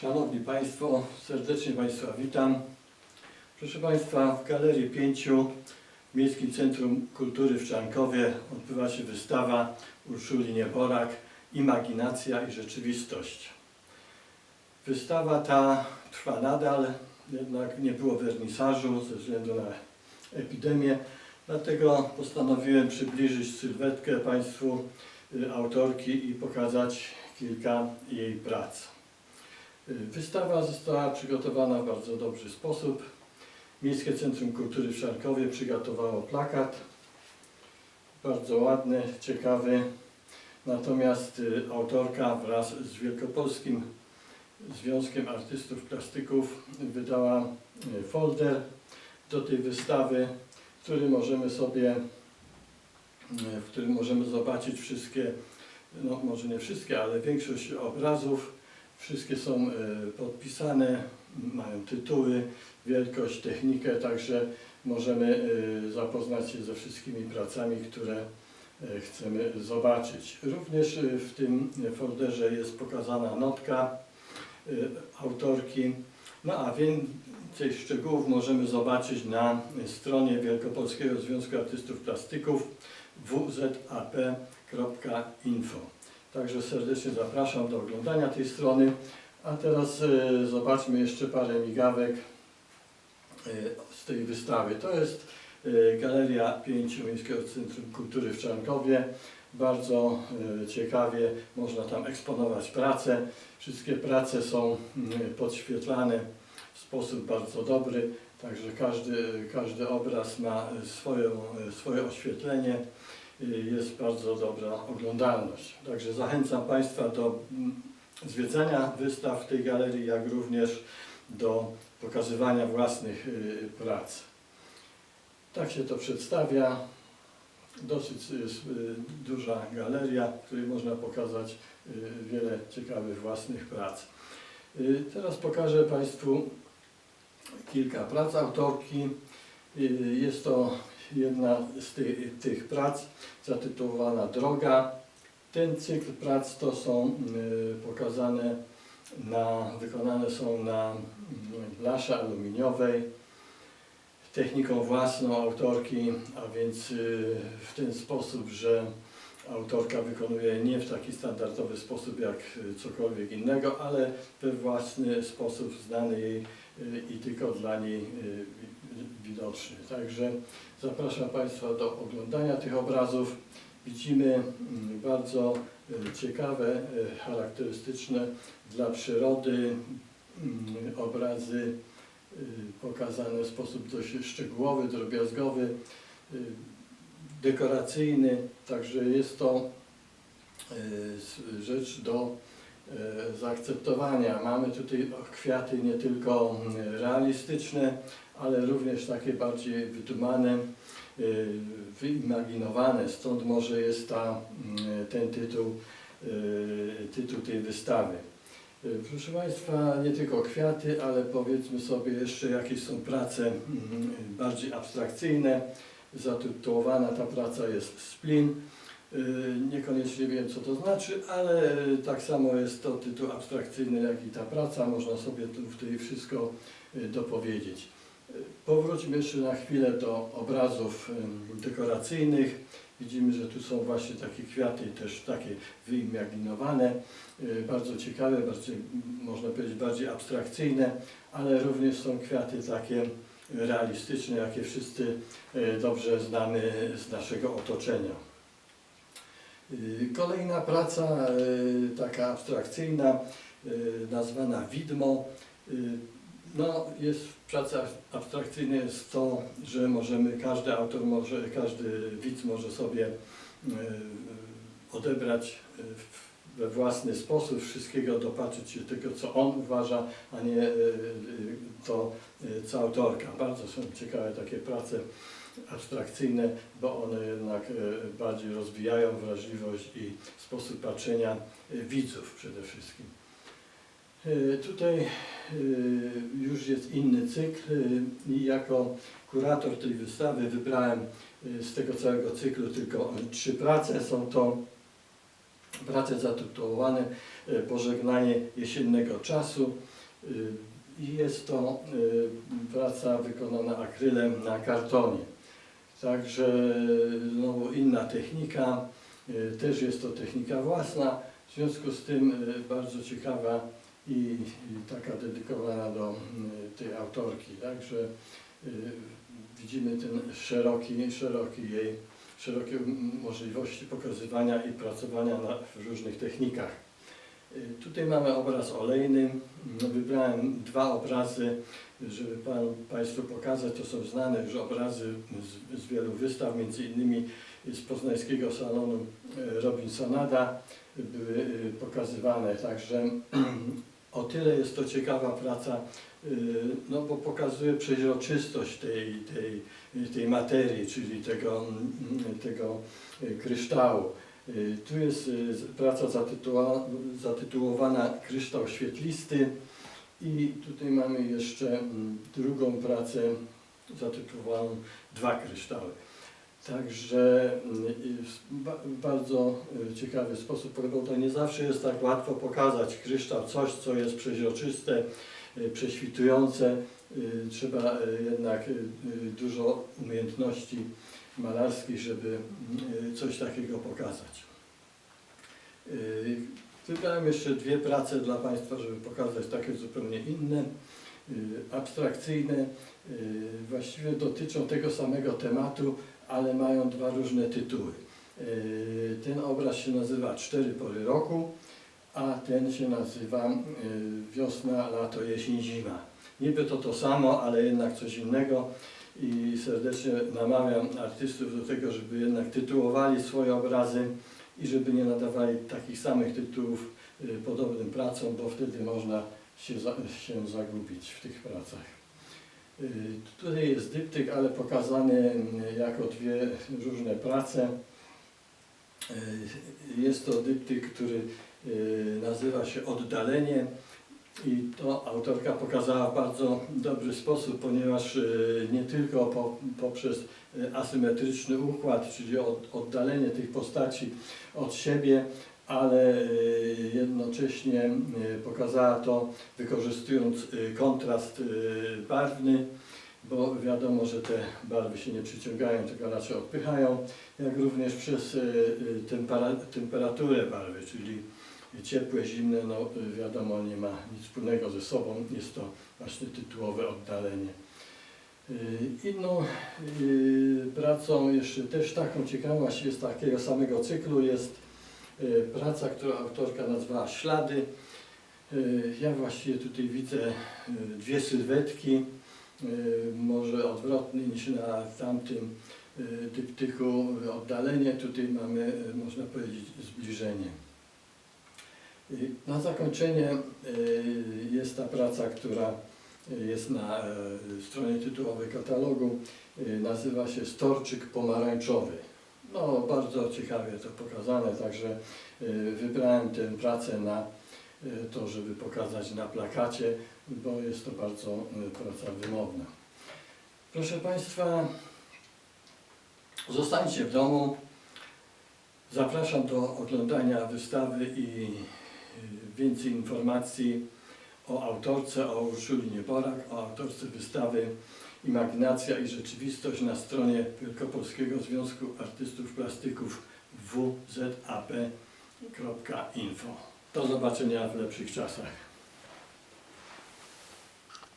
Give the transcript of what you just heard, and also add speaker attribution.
Speaker 1: Szanowni Państwo, serdecznie Państwa witam. Proszę Państwa, w Galerii Pięciu w Miejskim Centrum Kultury w Czarnkowie odbywa się wystawa Urszuli Nieborak Imaginacja i Rzeczywistość. Wystawa ta trwa nadal, jednak nie było wernisażu ze względu na epidemię, dlatego postanowiłem przybliżyć sylwetkę Państwu y, autorki i pokazać kilka jej prac. Wystawa została przygotowana w bardzo dobry sposób. Miejskie Centrum Kultury w Szarkowie przygotowało plakat, bardzo ładny, ciekawy. Natomiast y, autorka wraz z Wielkopolskim Związkiem Artystów Plastyków wydała y, folder do tej wystawy, w którym możemy sobie, y, w którym możemy zobaczyć wszystkie, no może nie wszystkie, ale większość obrazów. Wszystkie są e, podpisane, mają tytuły, wielkość, technikę, także możemy e, zapoznać się ze wszystkimi pracami, które e, chcemy zobaczyć. Również w tym folderze jest pokazana notka autorki, no a więcej szczegółów możemy zobaczyć na stronie Wielkopolskiego Związku Artystów Plastyków wzap.info. Także serdecznie zapraszam do oglądania tej strony. A teraz e, zobaczmy jeszcze parę migawek e, z tej wystawy. To jest e, Galeria Pięciu Miejskiego Centrum Kultury w Czarnkowie. Bardzo e, ciekawie można tam eksponować prace. Wszystkie prace są mm, podświetlane w sposób bardzo dobry, także każdy, każdy obraz ma swoją, swoje oświetlenie jest bardzo dobra oglądalność. Także zachęcam Państwa do mm, zwiedzania wystaw w tej galerii, jak również do pokazywania własnych y, prac. Tak się to przedstawia. Dosyć y, duża galeria, w której można pokazać y, wiele ciekawych własnych prac. Y, Teraz pokażę Państwu kilka prac autorki. Y, Jest to jedna z tych, tych prac zatytułowana Droga. Ten cykl prac to są y, pokazane na, wykonane są na mm, blasze aluminiowej techniką własną autorki, a więc y, w ten sposób, że autorka wykonuje nie w taki standardowy sposób jak y, cokolwiek innego, ale we własny sposób znany jej i tylko dla niej widoczny. Także zapraszam Państwa do oglądania tych obrazów. Widzimy mm, bardzo y, ciekawe, y, charakterystyczne dla przyrody mm, obrazy y, pokazane w sposób dość szczegółowy, drobiazgowy, dekoracyjny. Także jest to rzecz do e, zaakceptowania. Mamy tutaj kwiaty nie tylko mm, realistyczne, ale również takie bardziej wydumane, y, wyimaginowane. Stąd może jest ta, mm, ten tytuł, y, tytuł tej wystawy. Y, Proszę Państwa, nie tylko kwiaty, ale powiedzmy sobie jeszcze jakieś są prace mm, bardziej abstrakcyjne. Zatytułowana ta praca jest Splin. Niekoniecznie wiem, co to znaczy, ale tak samo jest to tytuł abstrakcyjny, jak i ta praca. Można sobie tu tutaj wszystko y, dopowiedzieć. Powróćmy jeszcze na chwilę do obrazów dekoracyjnych. Widzimy, że tu są właśnie takie kwiaty, też takie wyimaginowane, y, bardzo ciekawe, bardziej, można powiedzieć bardziej abstrakcyjne, ale również są kwiaty takie realistyczne, jakie wszyscy y, dobrze znamy z naszego otoczenia. Y, Kolejna praca, taka abstrakcyjna, nazwana widmo. No, jest w pracy abstrakcyjnej jest to, że możemy, każdy autor może, każdy widz może sobie y, odebrać w- we własny sposób, wszystkiego dopatrzyć się tego, co on uważa, a nie y, to, co autorka. Bardzo są ciekawe takie prace abstrakcyjne, bo one jednak e, bardziej rozwijają wrażliwość i sposób patrzenia e, widzów przede wszystkim. E, Tutaj e, już jest inny cykl e, i jako kurator tej wystawy wybrałem z tego całego cyklu tylko trzy prace. Są to prace zatytułowane Pożegnanie jesiennego czasu. I jest to praca wykonana akrylem na kartonie. Także znowu inna technika, też jest to technika własna, w związku z tym bardzo ciekawa i, taka dedykowana do y, tej autorki. Także y, widzimy ten szeroki, szeroki jej, szerokie możliwości pokazywania i pracowania na, w różnych technikach. Y, Tutaj mamy obraz olejny. No, Wybrałem dwa obrazy, żeby Pan, Państwu pokazać. To są znane już obrazy z, z wielu wystaw, między innymi z poznańskiego salonu Robinsonada były pokazywane. Także o tyle jest to ciekawa praca, e, no bo pokazuje przeźroczystość tej, tej, tej materii, czyli tego, mm, tego e, kryształu. Y, Tu jest y, praca zatytułowana Kryształ świetlisty i tutaj mamy jeszcze mm, drugą pracę zatytułowaną Dwa kryształy. Także mm, w ba- w bardzo y, ciekawy sposób, bo to nie zawsze jest tak łatwo pokazać kryształ, coś co jest przeźroczyste, y, prześwitujące. Y, Trzeba jednak dużo umiejętności malarskich, żeby coś takiego pokazać. Wybrałem jeszcze dwie prace dla Państwa, żeby pokazać takie zupełnie inne, abstrakcyjne. Właściwie dotyczą tego samego tematu, ale mają dwa różne tytuły. Y, Ten obraz się nazywa Cztery pory roku, a ten się nazywa y, Wiosna, lato, jesień, zima. Niby to to samo, ale jednak coś innego i serdecznie namawiam artystów do tego, żeby jednak tytułowali swoje obrazy i żeby nie nadawali takich samych tytułów y, podobnym pracom, bo wtedy można się, się zagubić w tych pracach. Y, Tutaj jest dyptyk, ale pokazany y, jako dwie różne prace. Y, Jest to dyptyk, który nazywa się Oddalenie i to autorka pokazała w bardzo dobry sposób, ponieważ nie tylko po, poprzez asymetryczny układ, czyli od, oddalenie tych postaci od siebie, ale y, jednocześnie y, pokazała to wykorzystując y, kontrast barwny, bo wiadomo, że te barwy się nie przyciągają, tylko raczej odpychają, jak również przez tempera, temperaturę barwy, czyli ciepłe, zimne, no wiadomo, nie ma nic wspólnego ze sobą, jest to właśnie tytułowe oddalenie. Inną y, pracą, jeszcze też taką ciekawą, właściwie z takiego samego cyklu jest praca, którą autorka nazwała Ślady. Y, Ja właściwie tutaj widzę y, dwie sylwetki, y, może odwrotnie niż na tamtym y, dyptyku oddalenie, tutaj mamy, y, można powiedzieć, zbliżenie. Y, Na zakończenie y, jest ta praca, która jest na stronie tytułowej katalogu. Y, Nazywa się Storczyk Pomarańczowy. No, bardzo ciekawie to pokazane, także y, wybrałem tę pracę na y, to, żeby pokazać na plakacie, bo jest to bardzo y, praca wymowna. Proszę Państwa, zostańcie w domu. Zapraszam do oglądania wystawy i więcej informacji o autorce, o Urszuli Nieborak, o autorce wystawy Imaginacja i Rzeczywistość na stronie Wielkopolskiego Związku Artystów Plastyków wzap.info. Do zobaczenia w lepszych czasach.